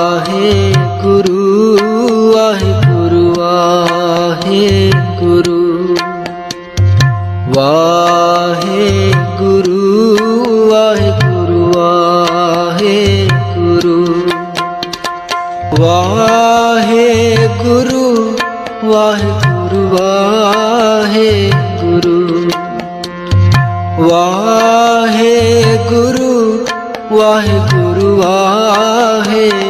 ਆਹੇ ਗੁਰੂ ਆਹੇ ਗੁਰੂ ਆਹੇ ਗੁਰੂ। ਵਾਹੇ ਗੁਰੂ ਆਹੇ ਗੁਰੂ ਆਹੇ ਗੁਰੂ। ਵਾਹਿਗੁਰੂ ਗੁਰੂ, ਵਾਹੇ ਗੁਰੂ ਵਾਹਿਗੁਰੂ ਵਾਹਿ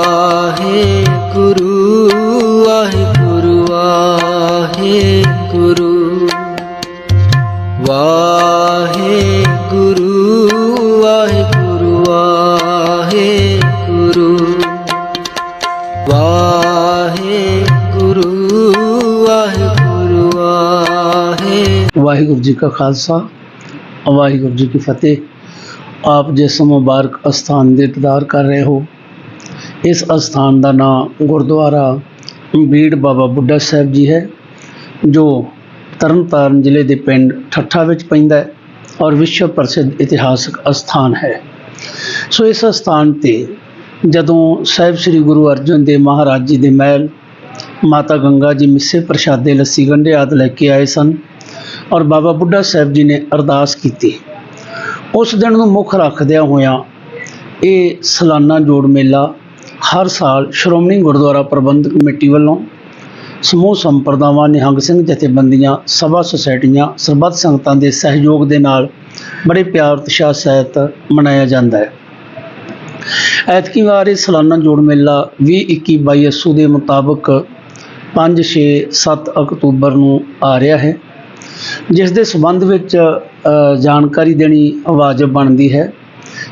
ਵਾਹਿਗੁਰੂ ਵਾਹਿਗੁਰੂ ਵਾਹਿਗੁਰੂ। ਵਾਹਿਗੁਰੂ ਜੀ ਕਾ ਖਾਲਸਾ, ਵਾਹਿਗੁਰੂ ਜੀ ਕੀ ਫਤਿਹ। ਆਪ ਜਿਸ ਮੁਬਾਰਕ ਅਸਥਾਨ ਦੇ ਇੰਤਜ਼ਾਰ ਕਰ ਰਹੇ ਹੋ, ਇਸ ਅਸਥਾਨ ਦਾ ਨਾਮ ਗੁਰਦੁਆਰਾ ਬੀੜ ਬਾਬਾ ਬੁੱਢਾ ਸਾਹਿਬ ਜੀ ਹੈ, ਜੋ ਤਰਨਤਾਰਨ ਜ਼ਿਲ੍ਹੇ ਦੇ ਪਿੰਡ ਠੱਠਾ ਵਿੱਚ ਪੈਂਦਾ ਹੈ ਔਰ ਵਿਸ਼ਵ ਪ੍ਰਸਿੱਧ ਇਤਿਹਾਸਕ ਅਸਥਾਨ ਹੈ। ਸੋ ਇਸ ਅਸਥਾਨ ਤੇ ਜਦੋਂ ਸਾਹਿਬ ਸ੍ਰੀ ਗੁਰੂ ਅਰਜਨ ਦੇਵ ਮਹਾਰਾਜ ਜੀ ਦੇ ਮਹਿਲ ਮਾਤਾ ਗੰਗਾ ਜੀ ਮਿੱਸੇ ਪ੍ਰਸ਼ਾਦੇ ਲੱਸੀ ਗੰਢੇ ਆਦਿ ਲੈ ਕੇ ਆਏ ਸਨ ਔਰ ਬਾਬਾ ਬੁੱਢਾ ਸਾਹਿਬ ਜੀ ਨੇ ਅਰਦਾਸ ਕੀਤੀ। ਉਸ ਦਿਨ ਨੂੰ ਮੁੱਖ ਰੱਖਦਿਆਂ ਹੋਇਆਂ ਇਹ ਸਾਲਾਨਾ ਜੋੜ ਮੇਲਾ ਹਰ ਸਾਲ ਸ਼੍ਰੋਮਣੀ ਗੁਰਦੁਆਰਾ ਪ੍ਰਬੰਧਕ ਕਮੇਟੀ ਵੱਲੋਂ ਸਮੂਹ ਸੰਪਰਦਾਵਾਂ, ਨਿਹੰਗ ਸਿੰਘ ਜਥੇਬੰਦੀਆਂ, ਸਭਾ ਸੁਸਾਇਟੀਆਂ, ਸਰਬੱਤ ਸੰਗਤਾਂ ਦੇ ਸਹਿਯੋਗ ਦੇ ਨਾਲ ਬੜੇ ਪਿਆਰ ਉਤਸ਼ਾਹ ਸਹਿਤ ਮਨਾਇਆ ਜਾਂਦਾ ਹੈ। ਐਤਕੀ ਵਾਰ ਇਹ ਸਾਲਾਨਾ ਜੋੜ ਮੇਲਾ 2021 22 ਦੇ ਮੁਤਾਬਕ 5 6 7 ਅਕਤੂਬਰ ਨੂੰ ਆ ਰਿਹਾ ਹੈ। ਜਿਸ ਦੇ ਸੰਬੰਧ ਵਿੱਚ ਜਾਣਕਾਰੀ ਦੇਣੀ ਵਾਜਬ ਬਣਦੀ ਹੈ।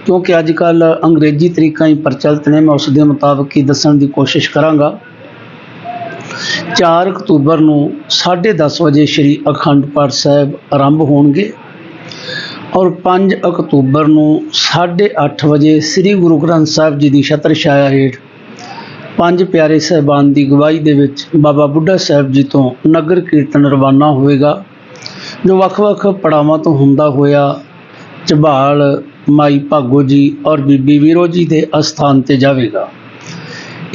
ਕਿਉਂਕਿ ਅੱਜ ਕੱਲ ਅੰਗਰੇਜ਼ੀ ਤਰੀਕਾ ਹੀ ਪ੍ਰਚਲਿਤ ਨੇ, ਮੈਂ ਉਸ ਦੇ ਮੁਤਾਬਕ ਹੀ ਦੱਸਣ ਦੀ ਕੋਸ਼ਿਸ਼ ਕਰਾਂਗਾ। 4 ਅਕਤੂਬਰ ਨੂੰ 10:30 ਵਜੇ ਸ੍ਰੀ ਅਖੰਡ ਪਾਠ ਸਾਹਿਬ ਆਰੰਭ ਹੋਣਗੇ। ਔਰ 5 ਅਕਤੂਬਰ ਨੂੰ 8:30 ਵਜੇ ਸ੍ਰੀ ਗੁਰੂ ਗ੍ਰੰਥ ਸਾਹਿਬ ਜੀ ਦੀ ਛਤਰ ਛਾਇਆ ਹੇਠ ਪੰਜ ਪਿਆਰੇ ਸਹਿਬਾਨ ਦੀ ਗਵਾਹੀ ਦੇ ਵਿੱਚ ਬਾਬਾ ਬੁੱਢਾ ਸਾਹਿਬ ਜੀ ਤੋਂ ਨਗਰ ਕੀਰਤਨ ਰਵਾਨਾ ਹੋਵੇਗਾ, ਜੋ ਵੱਖ-ਵੱਖ ਪੜਾਵਾਂ ਤੋਂ ਹੁੰਦਾ ਹੋਇਆ ਝਬਾਲ ਮਾਈ ਭਾਗੋ ਜੀ ਔਰ ਬੀਬੀ ਵੀਰੋ ਜੀ ਦੇ ਅਸਥਾਨ ਤੇ ਜਾਵੇਗਾ।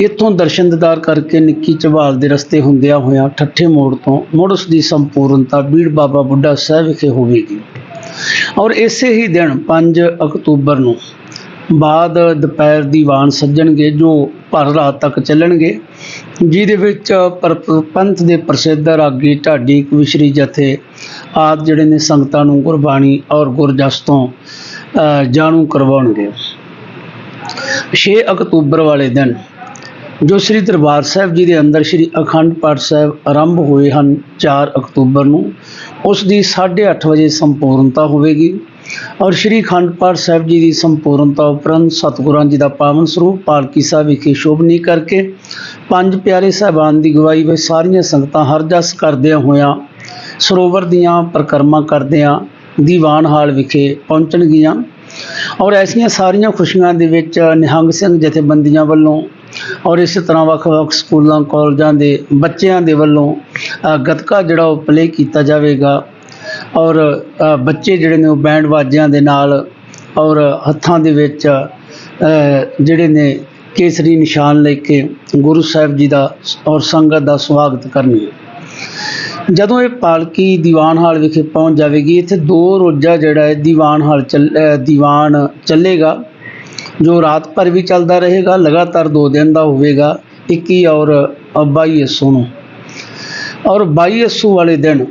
ਇੱਥੋਂ ਦਰਸ਼ਨ ਦਿਦਾਰ ਕਰਕੇ ਨਿੱਕੀ ਝਬਾਲ ਦੇ ਰਸਤੇ ਹੁੰਦਿਆਂ ਹੋਇਆਂ ਠੱਠੇ ਮੋੜ ਤੋਂ ਮੁੜ ਉਸ ਦੀ ਸੰਪੂਰਨਤਾ ਬੀੜ ਬਾਬਾ ਬੁੱਢਾ ਸਾਹਿਬ ਵਿਖੇ ਹੋਵੇਗੀ। ਔਰ ਇਸੇ ਹੀ ਦਿਨ 5 ਅਕਤੂਬਰ ਨੂੰ ਬਾਅਦ ਦੁਪਹਿਰ ਦੀ ਵਾਨ ਸੱਜਣਗੇ ਜੋ ਭਰ ਰਾਤ ਤੱਕ ਚੱਲਣਗੇ ਜਿਹਦੇ ਵਿੱਚ ਪਰ- ਪੰਥ ਦੇ ਪ੍ਰਸਿੱਧ ਰਾਗੀ ਢਾਡੀ ਕਵਿਸ਼ਰੀ ਜਥੇ ਆਦਿ ਜਿਹੜੇ ਨੇ ਸੰਗਤਾਂ ਨੂੰ ਗੁਰਬਾਣੀ ਔਰ ਗੁਰਜਸ ਤੋਂ ਅ, ਜਾਣੂ ਕਰਵਾਉਣਗੇ। 6 ਅਕਤੂਬਰ ਵਾਲੇ ਦਿਨ ਜੋ ਸ੍ਰੀ ਦਰਬਾਰ ਸਾਹਿਬ ਜੀ ਦੇ ਅੰਦਰ ਸ੍ਰੀ ਅਖੰਡ ਪਾਠ ਸਾਹਿਬ ਆਰੰਭ ਹੋਏ ਹਨ 4 ਅਕਤੂਬਰ ਨੂੰ, ਉਸ ਦੀ 8:30 ਵਜੇ ਸੰਪੂਰਨਤਾ ਹੋਵੇਗੀ ਔਰ ਸ੍ਰੀ ਅਖੰਡ ਪਾਠ ਸਾਹਿਬ ਜੀ ਦੀ ਸੰਪੂਰਨਤਾ ਉਪਰੰਤ ਸਤਿਗੁਰਾਂ ਜੀ ਦਾ ਪਾਵਨ ਸਰੂਪ ਪਾਲਕੀ ਸਾਹਿਬ ਵਿਖੇ ਸ਼ੋਭਨੀ ਕਰਕੇ ਪੰਜ ਪਿਆਰੇ ਸਾਹਿਬਾਨ ਦੀ ਗਵਾਹੀ ਵਿੱਚ ਸਾਰੀਆਂ ਸੰਗਤਾਂ ਹਰ ਜਸ ਕਰਦਿਆਂ ਹੋਇਆਂ, ਸਰੋਵਰ ਦੀਆਂ ਪਰਿਕਰਮਾ ਕਰਦਿਆਂ ਦੀਵਾਨ ਹਾਲ ਵਿਖੇ ਪਹੁੰਚਣਗੀਆਂ ਔਰ ਐਸੀਆਂ ਸਾਰੀਆਂ ਖੁਸ਼ੀਆਂ ਦੇ ਵਿੱਚ ਨਿਹੰਗ ਸਿੰਘ ਜਥੇਬੰਦੀਆਂ ਵੱਲੋਂ ਔਰ ਇਸੇ ਤਰ੍ਹਾਂ ਵੱਖ-ਵੱਖ ਸਕੂਲਾਂ, ਕਾਲਜਾਂ ਦੇ ਬੱਚਿਆਂ ਦੇ ਵੱਲੋਂ ਗੱਤਕਾ ਜਿਹੜਾ ਉਹ ਪਲੇ ਕੀਤਾ ਜਾਵੇਗਾ। ਔਰ ਬੱਚੇ ਜਿਹੜੇ ਨੇ ਉਹ ਬੈਂਡ ਵਾਜਿਆਂ ਦੇ ਨਾਲ ਔਰ ਹੱਥਾਂ ਦੇ ਵਿੱਚ ਜਿਹੜੇ ਨੇ ਕੇਸਰੀ ਨਿਸ਼ਾਨ ਲੈ ਕੇ ਗੁਰੂ ਸਾਹਿਬ ਜੀ ਦਾ ਔਰ ਸੰਗਤ ਦਾ ਸਵਾਗਤ ਕਰਨਗੇ। ਜਦੋਂ ਇਹ ਪਾਲਕੀ ਦੀਵਾਨ ਹਾਲ ਵਿਖੇ ਪਹੁੰਚ ਜਾਵੇਗੀ, ਇੱਥੇ ਦੋ ਰੋਜ਼ਾ ਜਿਹੜਾ ਹੈ ਦੀਵਾਨ ਹਾਲ ਚੱਲ ਦੀਵਾਨ ਚੱਲੇਗਾ। ਜੋ ਰਾਤ ਭਰ ਵੀ ਚੱਲਦਾ ਰਹੇਗਾ, ਲਗਾਤਾਰ 2 ਦਿਨ ਦਾ ਹੋਵੇਗਾ 21 ਔਰ 22 ਅੱਸੂ ਨੂੰ। ਔਰ 22 ਅੱਸੂ ਵਾਲੇ ਦਿਨ,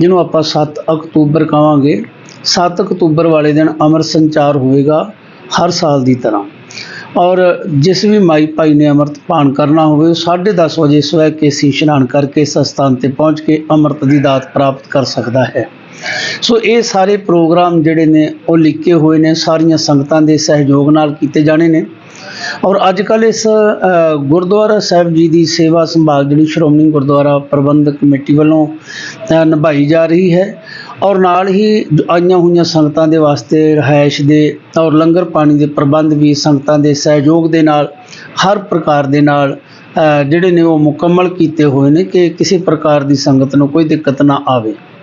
ਜਿਹਨੂੰ ਆਪਾਂ 7 ਅਕਤੂਬਰ ਕਹਾਂਗੇ 7 ਅਕਤੂਬਰ ਵਾਲੇ ਦਿਨ ਅਮਰ ਸੰਚਾਰ ਹੋਵੇਗਾ ਹਰ ਸਾਲ ਦੀ ਤਰ੍ਹਾਂ। ਔਰ ਜਿਸ ਵੀ ਮਾਈ ਭਾਈ ਨੇ ਅੰਮ੍ਰਿਤ ਪਾਨ ਕਰਨਾ ਹੋਵੇ, ਉਹ 10:30 ਵਜੇ ਸਵੈ ਕੇਸੀ ਇਸ਼ਨਾਨ ਕਰਕੇ ਇਸ ਸਥਾਨ ਤੇ ਪਹੁੰਚ ਕੇ ਅੰਮ੍ਰਿਤ ਦੀ ਦਾਤ ਪ੍ਰਾਪਤ ਕਰ ਸਕਦਾ ਹੈ। ਸੋ ਇਹ ਸਾਰੇ ਪ੍ਰੋਗਰਾਮ ਜਿਹੜੇ ਨੇ, ਉਹ ਲਿਖੇ ਹੋਏ ਨੇ, ਸਾਰੀਆਂ ਸੰਗਤਾਂ ਦੇ ਸਹਿਯੋਗ ਨਾਲ ਕੀਤੇ ਜਾਣੇ ਨੇ। ਔਰ ਅੱਜ ਕੱਲ ਇਸ ਗੁਰਦੁਆਰਾ ਸਾਹਿਬ ਜੀ ਦੀ ਸੇਵਾ ਸੰਭਾਲ ਜਿਹੜੀ ਸ਼੍ਰੋਮਣੀ ਗੁਰਦੁਆਰਾ ਪ੍ਰਬੰਧਕ ਕਮੇਟੀ ਵੱਲੋਂ ਨਿਭਾਈ ਜਾ ਰਹੀ ਹੈ। ਔਰ ਨਾਲ ਹੀ ਆਈਆਂ ਹੋਈਆਂ ਸੰਗਤਾਂ ਦੇ ਵਾਸਤੇ ਰਿਹਾਇਸ਼ ਦੇ ਔਰ ਲੰਗਰ ਪਾਣੀ ਦੇ ਪ੍ਰਬੰਧ ਵੀ ਸੰਗਤਾਂ ਦੇ ਸਹਿਯੋਗ ਦੇ ਨਾਲ, ਹਰ ਪ੍ਰਕਾਰ ਦੇ ਨਾਲ ਜਿਹੜੇ ਨੇ ਉਹ ਮੁਕੰਮਲ ਕੀਤੇ ਹੋਏ ਨੇ ਕਿ ਕਿਸੇ ਪ੍ਰਕਾਰ ਦੀ ਸੰਗਤ ਨੂੰ ਕੋਈ ਦਿੱਕਤ ਨਾ ਆਵੇ।